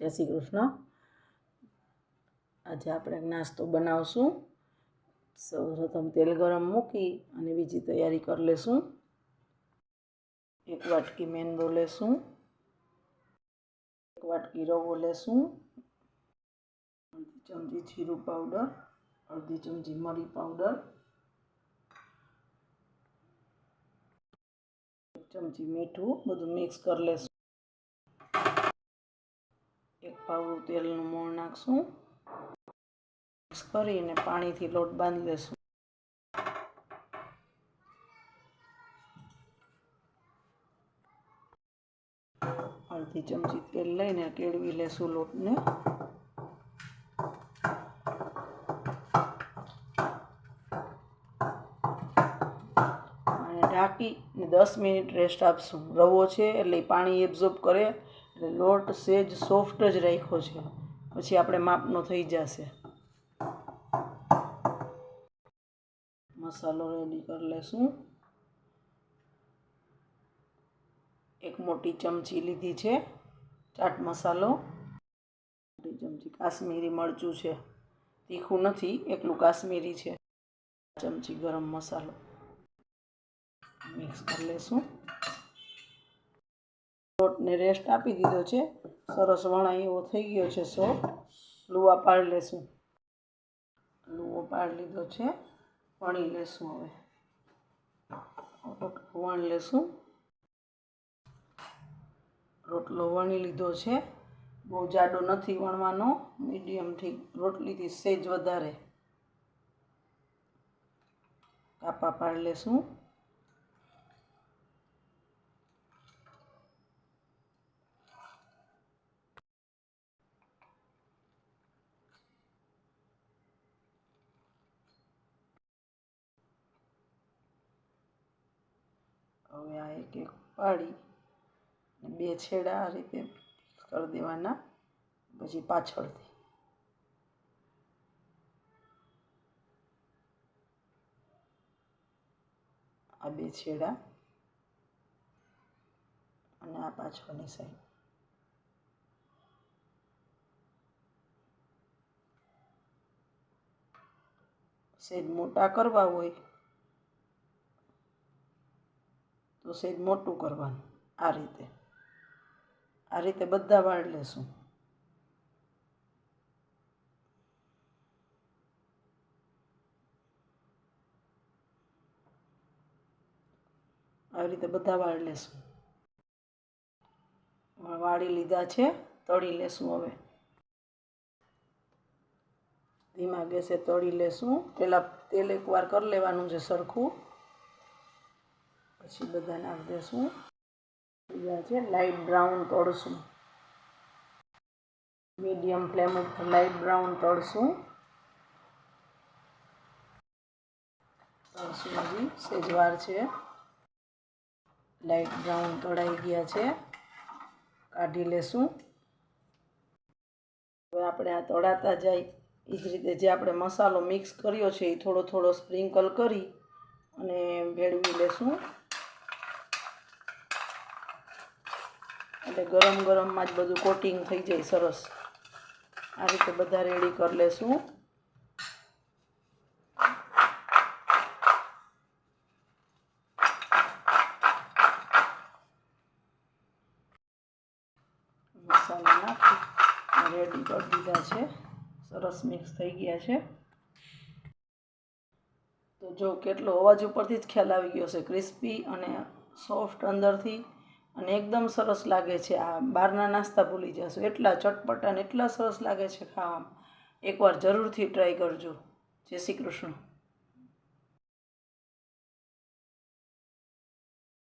જય શ્રી કૃષ્ણ. આજે આપણે નાસ્તો બનાવશું. સૌપ્રથમ તેલ ગરમ મૂકી અને બીજી તૈયારી કરી લેશું. એક વાટકી મેંદો લેશું. એક વાટકી રવો લેશું. અડધી ચમચી જીરું પાવડર, અડધી ચમચી મરી પાવડર ચમચી મીઠું બધું મિક્સ કરી લેશું. પાવડું તેલનું મોણ નાખશું. મિક્સ કરીને પાણીથી લોટ બાંધી લેશું અડધી ચમચી તેલ લઈને કેળવી લેશું લોટને. અને ઢાંકીને દસ મિનિટ રેસ્ટ આપશું. રવો છે એટલે પાણી એબ્ઝોર્બ કરે. એટલે લોટ, સેજ, સોફ્ટ જ રાખ્યો છે. પછી આપણે માપનો થઈ જશે. મસાલો રેડી કરી લેશું. એક મોટી ચમચી લીધી છે ચાટ મસાલો. મોટી ચમચી કાશ્મીરી મરચું છે. તીખું નથી, એકલું કાશ્મીરી છે. ચમચી ગરમ મસાલો. મિક્સ કરી લેશું. લોટને રેસ્ટ આપી દીધો છે. સરસ વણાઈ એવો થઈ ગયો છે સોફ્ટ લુવા પાડી લેશું. લુવો પાડી લીધો છે. વણી લેશું હવે. વણી લેશું. રોટલો વણી લીધો છે. બહુ જાડો નથી વણવાનો. મીડિયમથી રોટલીથી સેજ વધારે. કાપા પાડી લેશું. હવે આ એક એક પાડી બે છેડા આ રીતે કરી દેવાના, પછી પાછળથી. આ બે છેડા અને આ પાછળની સાઈડ. સેજ મોટા કરવા હોય તો સહેજ મોટું કરવાનું આ રીતે. આ રીતે બધા વાળ લેશું. આવી રીતે બધા વાળ લેશું. વાળી લીધા છે, તળી લેશું હવે. ધીમા ગેસે તળી લેશું. પહેલાં તેલ એકવાર કરી લેવાનું છે સરખું. પછી બધાને નાખી દેશું. બીજા છે લાઇટ બ્રાઉન તળશું. મીડિયમ ફ્લેમ ઉપર લાઇટ બ્રાઉન તળશું. તળશું હજી સેજવાર છે. લાઇટ બ્રાઉન તળાઈ ગયા છે. કાઢી લેશું. હવે આપણે આ તળાતા જાય એ જ રીતે જે આપણે મસાલો મિક્સ કર્યો છે એ થોડો થોડો સ્પ્રિંકલ કરી અને ભેળવી લેશું. એટલે ગરમ ગરમમાં જ બધું કોટિંગ થઈ જાય સરસ. આ રીતે બધા રેડી કરી લેશું. મસાલા નાખી. રેડી કરી દીધા છે. સરસ મિક્સ થઈ ગયા છે. તો જો કેટલો અવાજ ઉપરથી જ ખ્યાલ આવી ગયો છે ક્રિસ્પી અને સોફ્ટ અંદરથી અને એકદમ સરસ લાગે છે આ. બહારના નાસ્તા ભૂલી જશો. એટલા ચટપટા અને એટલા સરસ લાગે છે ખાવામાં. એકવાર જરૂરથી ટ્રાય કરજો. જય શ્રી કૃષ્ણ.